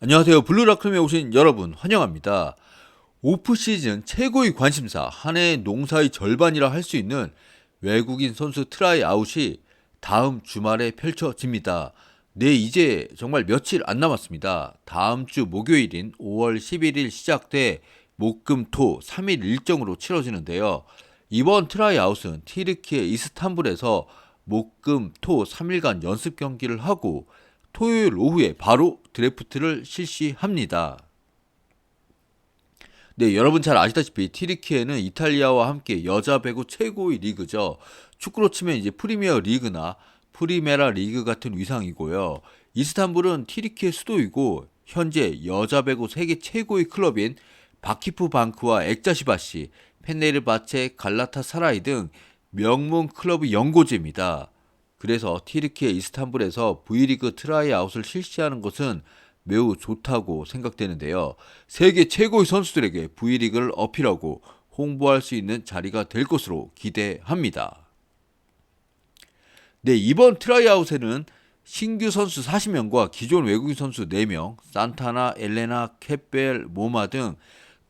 안녕하세요. 블루라크럼에 오신 여러분 환영합니다. 오프 시즌 최고의 관심사 한 해의 농사의 절반이라 할 수 있는 외국인 선수 트라이 아웃이 다음 주말에 펼쳐집니다. 네, 이제 정말 며칠 안 남았습니다. 다음 주 목요일인 5월 11일 시작돼 목금토 3일 일정으로 치러지는데요. 이번 트라이 아웃은 티르키의 이스탄불에서 목금토 3일간 연습 경기를 하고 토요일 오후에 바로 드래프트를 실시합니다. 네, 여러분 잘 아시다시피 티르키에는 이탈리아와 함께 여자 배구 최고의 리그죠. 축구로 치면 이제 프리미어 리그나 프리메라 리그 같은 위상이고요. 이스탄불은 티르키의 수도이고 현재 여자 배구 세계 최고의 클럽인 바키프 방크와 엑자시바시, 펜네르바체, 갈라타사라이 등 명문 클럽의 연고지입니다. 그래서 티르키의 이스탄불에서 V리그 트라이아웃을 실시하는 것은 매우 좋다고 생각되는데요. 세계 최고의 선수들에게 V리그를 어필하고 홍보할 수 있는 자리가 될 것으로 기대합니다. 네, 이번 트라이아웃에는 신규 선수 40명과 기존 외국인 선수 4명, 산타나, 엘레나, 캡벨, 모마 등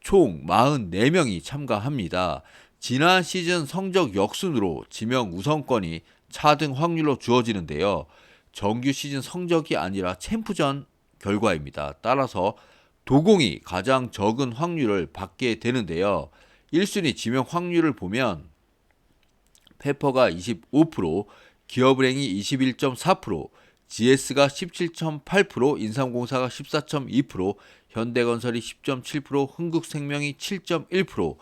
총 44명이 참가합니다. 지난 시즌 성적 역순으로 지명 우선권이 차등 확률로 주어지는데요. 정규 시즌 성적이 아니라 챔프전 결과입니다. 따라서 도공이 가장 적은 확률을 받게 되는데요. 1순위 지명 확률을 보면 페퍼가 25%, 기업은행이 21.4%, GS가 17.8%, 인삼공사가 14.2%, 현대건설이 10.7%, 흥국생명이 7.1%,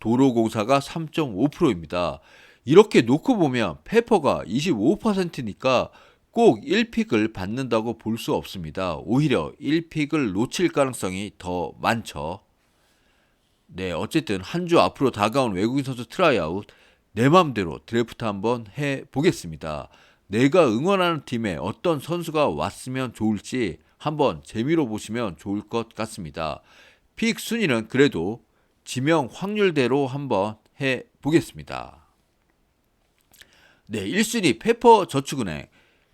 도로공사가 3.5%입니다. 이렇게 놓고 보면 페퍼가 25%니까 꼭 1픽을 받는다고 볼 수 없습니다. 오히려 1픽을 놓칠 가능성이 더 많죠. 네, 어쨌든 한 주 앞으로 다가온 외국인 선수 트라이아웃 내 맘대로 드래프트 한번 해 보겠습니다. 내가 응원하는 팀에 어떤 선수가 왔으면 좋을지 한번 재미로 보시면 좋을 것 같습니다. 픽 순위는 그래도 지명 확률대로 한번 해 보겠습니다. 네, 1순위 페퍼 저축은행.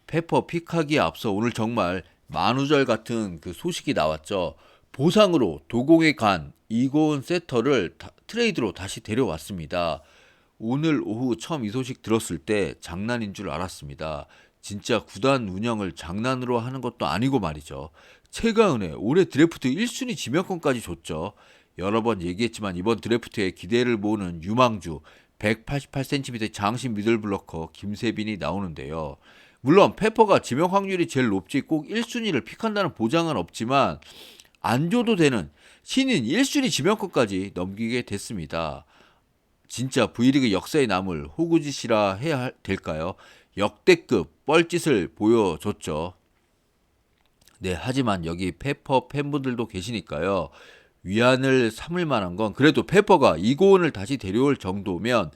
페퍼 픽하기에 앞서 오늘 정말 만우절 같은 그 소식이 나왔죠. 보상으로 도공에 간 이고은 세터를 다, 트레이드로 다시 데려왔습니다. 오늘 오후 처음 이 소식 들었을 때 장난인 줄 알았습니다. 진짜 구단 운영을 장난으로 하는 것도 아니고 말이죠. 최가은의 올해 드래프트 1순위 지명권까지 줬죠. 여러 번 얘기했지만 이번 드래프트에 기대를 모으는 유망주 188cm 장신 미들블러커 김세빈이 나오는데요. 물론 페퍼가 지명 확률이 제일 높지 꼭 1순위를 픽한다는 보장은 없지만 안 줘도 되는 신인 1순위 지명권까지 넘기게 됐습니다. 진짜 V리그 역사에 남을 호구짓이라 해야 될까요? 역대급 뻘짓을 보여줬죠. 네, 하지만 여기 페퍼 팬분들도 계시니까요. 위안을 삼을 만한 건 그래도 페퍼가 이고은을 다시 데려올 정도면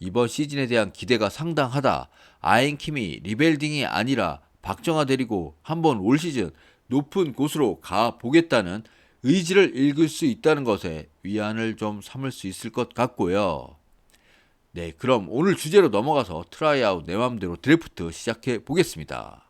이번 시즌에 대한 기대가 상당하다. 아인킴이 리벨딩이 아니라 박정아 데리고 한번 올 시즌 높은 곳으로 가 보겠다는 의지를 읽을 수 있다는 것에 위안을 좀 삼을 수 있을 것 같고요. 네, 그럼 오늘 주제로 넘어가서 트라이아웃 내 맘대로 드래프트 시작해 보겠습니다.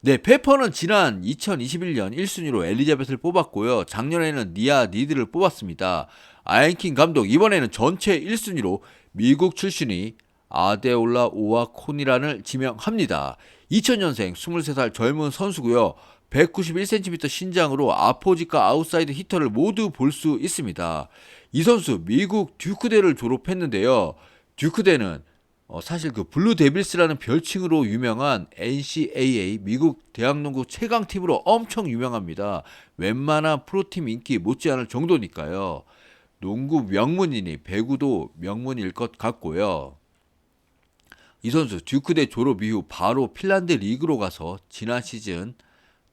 네, 페퍼는 지난 2021년 1순위로 엘리자벳을 뽑았고요. 작년에는 니아 니드를 뽑았습니다. 아인킨 감독 이번에는 전체 1순위로 미국 출신이 아데올라 오와 코니란을 지명합니다. 2000년생 23살 젊은 선수고요. 191cm 신장으로 아포지카 아웃사이드 히터를 모두 볼 수 있습니다. 이 선수 미국 듀크대를 졸업했는데요. 듀크대는 어, 사실 그 블루 데빌스라는 별칭으로 유명한 NCAA 미국 대학농구 최강 팀으로 엄청 유명합니다. 웬만한 프로팀 인기 못지않을 정도니까요. 농구 명문이니 배구도 명문일 것 같고요. 이 선수 듀크대 졸업 이후 바로 핀란드 리그로 가서 지난 시즌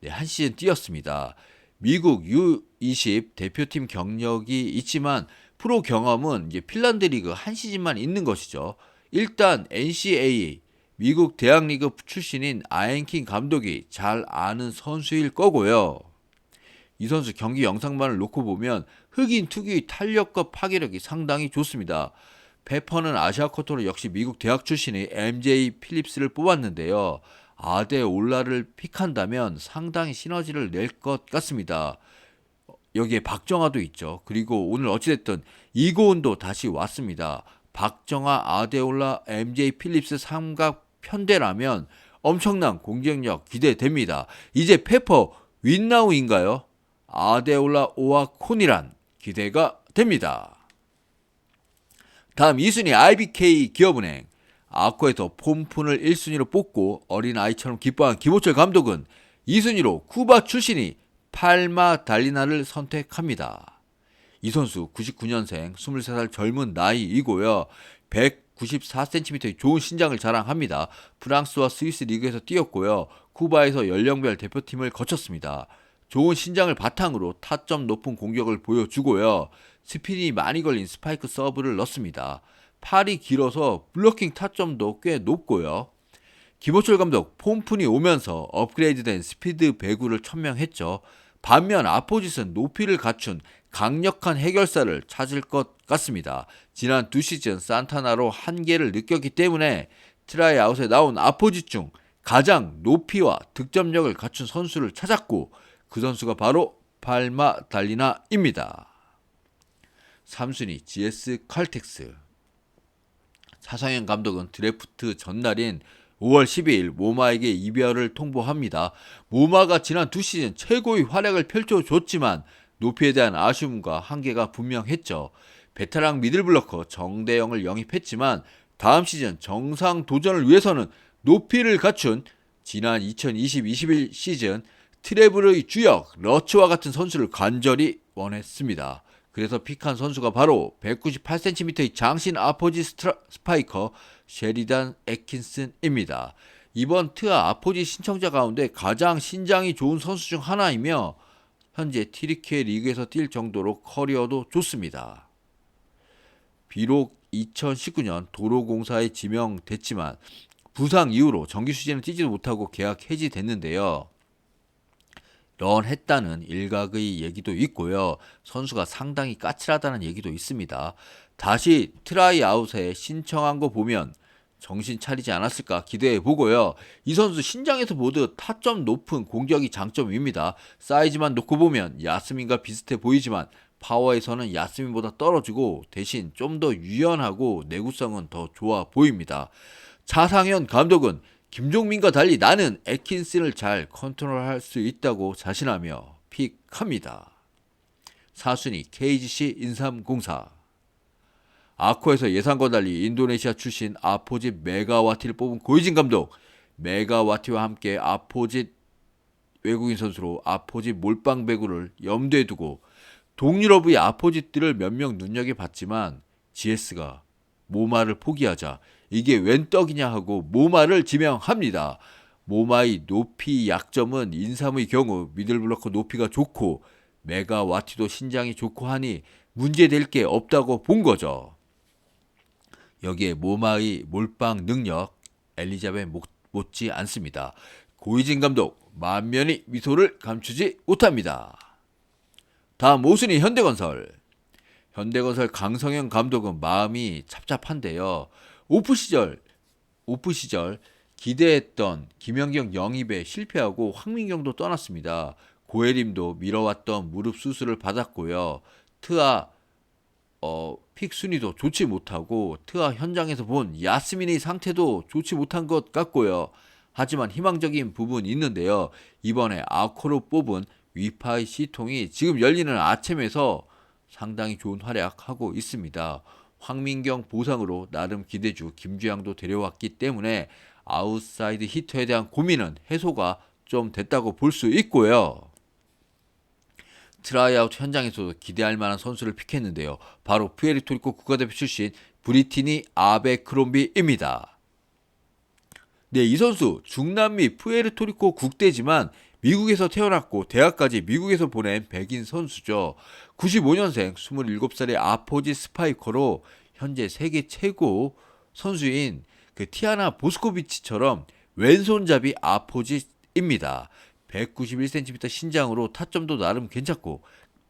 네, 한 시즌 뛰었습니다. 미국 U20 대표팀 경력이 있지만 프로 경험은 이제 핀란드 리그 한 시즌만 있는 것이죠. 일단 NCAA 미국 대학리그 출신인 아엔킨 감독이 잘 아는 선수일 거고요. 이 선수 경기 영상만을 놓고 보면 흑인 특유의 탄력과 파괴력이 상당히 좋습니다. 페퍼는 아시아 커터로 역시 미국 대학 출신의 MJ 필립스를 뽑았는데요. 아데 올라를 픽한다면 상당히 시너지를 낼 것 같습니다. 여기에 박정아도 있죠. 그리고 오늘 어찌됐든 이고은도 다시 왔습니다. 박정아, 아데올라, MJ 필립스 삼각 편대라면 엄청난 공격력 기대됩니다. 이제 페퍼 윈나우인가요? 아데올라 오와 콘이란 기대가 됩니다. 다음 2순위 IBK 기업은행 아쿠에서 폼푼을 1순위로 뽑고 어린 아이처럼 기뻐한 김호철 감독은 2순위로 쿠바 출신이 팔마 달리나를 선택합니다. 이 선수 99년생 23살 젊은 나이이고요. 194cm의 좋은 신장을 자랑합니다. 프랑스와 스위스 리그에서 뛰었고요. 쿠바에서 연령별 대표팀을 거쳤습니다. 좋은 신장을 바탕으로 타점 높은 공격을 보여주고요. 스피이 많이 걸린 스파이크 서브를 넣습니다. 팔이 길어서 블로킹 타점도 꽤 높고요. 김호철 감독 폼푼이 오면서 업그레이드된 스피드 배구를 천명했죠. 반면 아포짓은 높이를 갖춘 강력한 해결사를 찾을 것 같습니다. 지난 두 시즌 산타나로 한계를 느꼈기 때문에 트라이아웃에 나온 아포짓 중 가장 높이와 득점력을 갖춘 선수를 찾았고 그 선수가 바로 팔마 달리나입니다. 3순위 GS 칼텍스 차상현 감독은 드래프트 전날인 5월 12일 모마에게 이별을 통보합니다. 모마가 지난 두 시즌 최고의 활약을 펼쳐줬지만 높이에 대한 아쉬움과 한계가 분명했죠. 베테랑 미들블러커 정대영을 영입했지만 다음 시즌 정상 도전을 위해서는 높이를 갖춘 지난 2020-21 시즌 트래블의 주역 러츠와 같은 선수를 간절히 원했습니다. 그래서 픽한 선수가 바로 198cm의 장신 아포지 스파이커 셰리단 에킨슨입니다. 이번 트아 아포지 신청자 가운데 가장 신장이 좋은 선수 중 하나이며 현재 티리케 리그에서 뛸 정도로 커리어도 좋습니다. 비록 2019년 도로공사에 지명됐지만 부상 이후로 정규 시즌을 뛰지도 못하고 계약 해지됐는데요. 런했다는 일각의 얘기도 있고요. 선수가 상당히 까칠하다는 얘기도 있습니다. 다시 트라이 아웃에 신청한 거 보면 정신 차리지 않았을까 기대해 보고요. 이 선수 신장에서 보듯 타점 높은 공격이 장점입니다. 사이즈만 놓고 보면 야스민과 비슷해 보이지만 파워에서는 야스민보다 떨어지고 대신 좀 더 유연하고 내구성은 더 좋아 보입니다. 차상현 감독은 김종민과 달리 나는 에킨슨을 잘 컨트롤할 수 있다고 자신하며 픽합니다. 4순위 KGC 인삼공사 아코에서 예상과 달리 인도네시아 출신 아포짓 메가와티를 뽑은 고이진 감독 메가와티와 함께 아포짓 외국인 선수로 아포짓 몰빵 배구를 염두에 두고 동유럽의 아포짓들을 몇 명 눈여겨봤지만 GS가 모마를 포기하자 이게 웬 떡이냐 하고 모마를 지명합니다. 모마의 높이 약점은 인삼의 경우 미들블로커 높이가 좋고 메가와티도 신장이 좋고 하니 문제될 게 없다고 본 거죠. 여기에 모마의 몰빵 능력 엘리자벳 못지 않습니다. 고이진 감독 만면이 미소를 감추지 못합니다. 다음 모순이 현대건설. 현대건설 강성현 감독은 마음이 찹찹한데요. 오프 시절 오프 시절 기대했던 김연경 영입에 실패하고 황민경도 떠났습니다. 고혜림도 미뤄왔던 무릎 수술을 받았고요. 트아 어, 픽 순위도 좋지 못하고 트아 현장에서 본 야스민의 상태도 좋지 못한 것 같고요. 하지만 희망적인 부분이 있는데요. 이번에 아코로 뽑은 위파이 시통이 지금 열리는 아침에서 상당히 좋은 활약하고 있습니다. 황민경 보상으로 나름 기대주 김주양도 데려왔기 때문에 아웃사이드 히터에 대한 고민은 해소가 좀 됐다고 볼 수 있고요. 트라이아웃 현장에서도 기대할 만한 선수를 픽했는데요. 바로 푸에르토리코 국가대표 출신 브리티니 아베크롬비입니다. 네, 이 선수 중남미 푸에르토리코 국대지만 미국에서 태어났고 대학까지 미국에서 보낸 백인 선수죠. 95년생 27살의 아포지 스파이커로 현재 세계 최고 선수인 그 티아나 보스코비치처럼 왼손잡이 아포지입니다. 191cm 신장으로 타점도 나름 괜찮고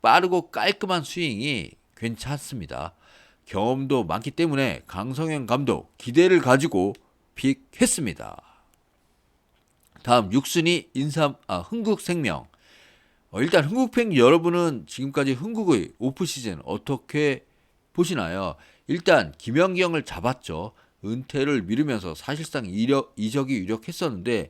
빠르고 깔끔한 스윙이 괜찮습니다. 경험도 많기 때문에 강성현 감독 기대를 가지고 픽했습니다. 다음 6순위 인삼 아 흥국생명. 어, 일단 흥국팬 여러분은 지금까지 흥국의 오프 시즌 어떻게 보시나요? 일단 김연경을 잡았죠. 은퇴를 미루면서 사실상 이력, 이적이 유력했었는데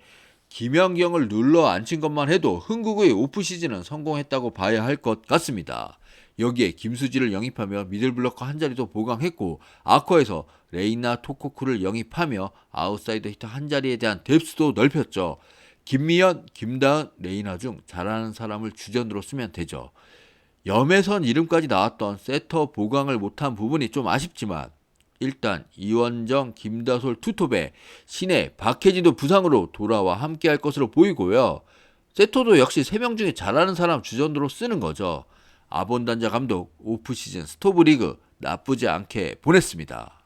김연경을 눌러 앉힌 것만 해도 흥국의 오프 시즌은 성공했다고 봐야 할 것 같습니다. 여기에 김수지를 영입하며 미들블러커 한 자리도 보강했고 아커에서 레이나 토코쿠를 영입하며 아웃사이더 히터 한 자리에 대한 뎁스도 넓혔죠. 김미연, 김다은, 레이나 중 잘하는 사람을 주전으로 쓰면 되죠. 염혜선 이름까지 나왔던 세터 보강을 못한 부분이 좀 아쉽지만 일단 이원정, 김다솔 투톱에 신혜, 박혜진도 부상으로 돌아와 함께할 것으로 보이고요. 세터도 역시 3명 중에 잘하는 사람 주전으로 쓰는 거죠. 아본단자 감독 오프 시즌 스토브 리그 나쁘지 않게 보냈습니다.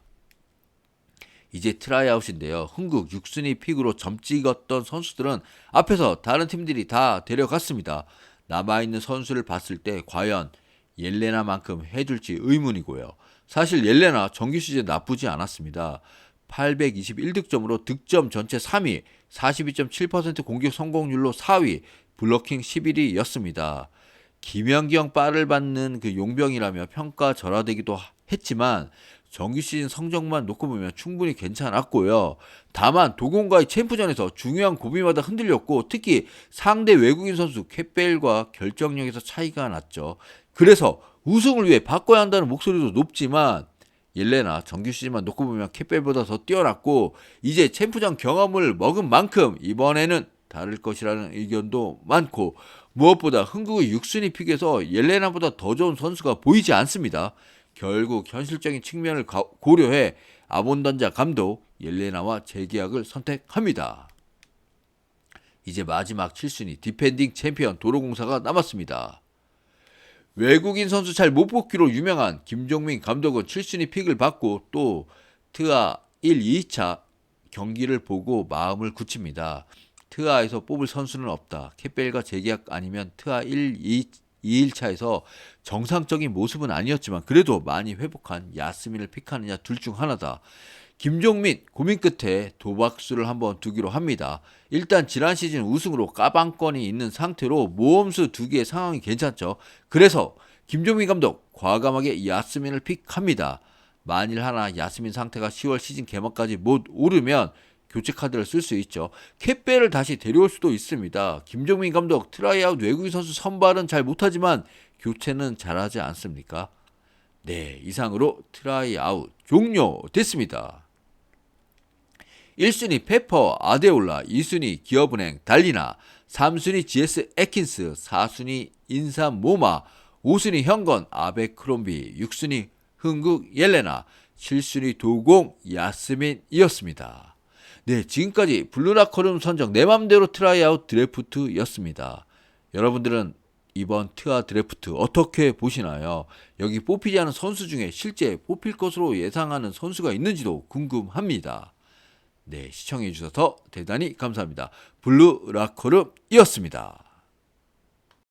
이제 트라이아웃인데요. 흥국 6순위 픽으로 점 찍었던 선수들은 앞에서 다른 팀들이 다 데려갔습니다. 남아있는 선수를 봤을 때 과연 옐레나만큼 해줄지 의문이고요. 사실 옐레나 정규 시즌 나쁘지 않았습니다. 821득점으로 득점 전체 3위, 42.7% 공격 성공률로 4위, 블로킹 11위였습니다. 김연경 빠를 받는 그 용병이라며 평가 절하되기도 했지만 정규 시즌 성적만 놓고 보면 충분히 괜찮았고요. 다만 도공과의 챔프전에서 중요한 고비마다 흔들렸고 특히 상대 외국인 선수 캣벨과 결정력에서 차이가 났죠. 그래서 우승을 위해 바꿔야 한다는 목소리도 높지만 옐레나 정규 시즌만 놓고 보면 캣벨보다 더 뛰어났고 이제 챔프전 경험을 먹은 만큼 이번에는 다를 것이라는 의견도 많고 무엇보다 흥국의 6순위 픽에서 옐레나보다 더 좋은 선수가 보이지 않습니다. 결국 현실적인 측면을 가- 고려해 아본단자 감독 옐레나와 재계약을 선택합니다. 이제 마지막 7순위 디펜딩 챔피언 도로공사가 남았습니다. 외국인 선수 잘 못 뽑기로 유명한 김종민 감독은 7순위 픽을 받고 또 트아 1, 2차 경기를 보고 마음을 굳힙니다. 트아에서 뽑을 선수는 없다. 캣벨과 재계약 아니면 트아 1, 2, 2일차에서 정상적인 모습은 아니었지만 그래도 많이 회복한 야스민을 픽하느냐 둘 중 하나다. 김종민 고민 끝에 도박수를 한번 두기로 합니다. 일단 지난 시즌 우승으로 까방권이 있는 상태로 모험수 두 개의 상황이 괜찮죠. 그래서 김종민 감독 과감하게 야스민을 픽합니다. 만일 하나 야스민 상태가 10월 시즌 개막까지 못 오르면 교체 카드를 쓸 수 있죠. 캣벨을 다시 데려올 수도 있습니다. 김종민 감독 트라이아웃 외국인 선수 선발은 잘 못하지만 교체는 잘하지 않습니까? 네, 이상으로 트라이아웃 종료됐습니다. 1순위 페퍼 아데올라, 2순위 기업은행 달리나, 3순위 GS 에킨스, 4순위 인삼 모마, 5순위 현건 아베크롬비, 6순위 흥국 옐레나, 7순위 도공 야스민이었습니다. 네, 지금까지 블루라커룸 선정 내 맘대로 트라이아웃 드래프트였습니다. 여러분들은 이번 트아 드래프트 어떻게 보시나요? 여기 뽑히지 않은 선수 중에 실제 뽑힐 것으로 예상하는 선수가 있는지도 궁금합니다. 네, 시청해 주셔서 대단히 감사합니다. 블루라커룸이었습니다.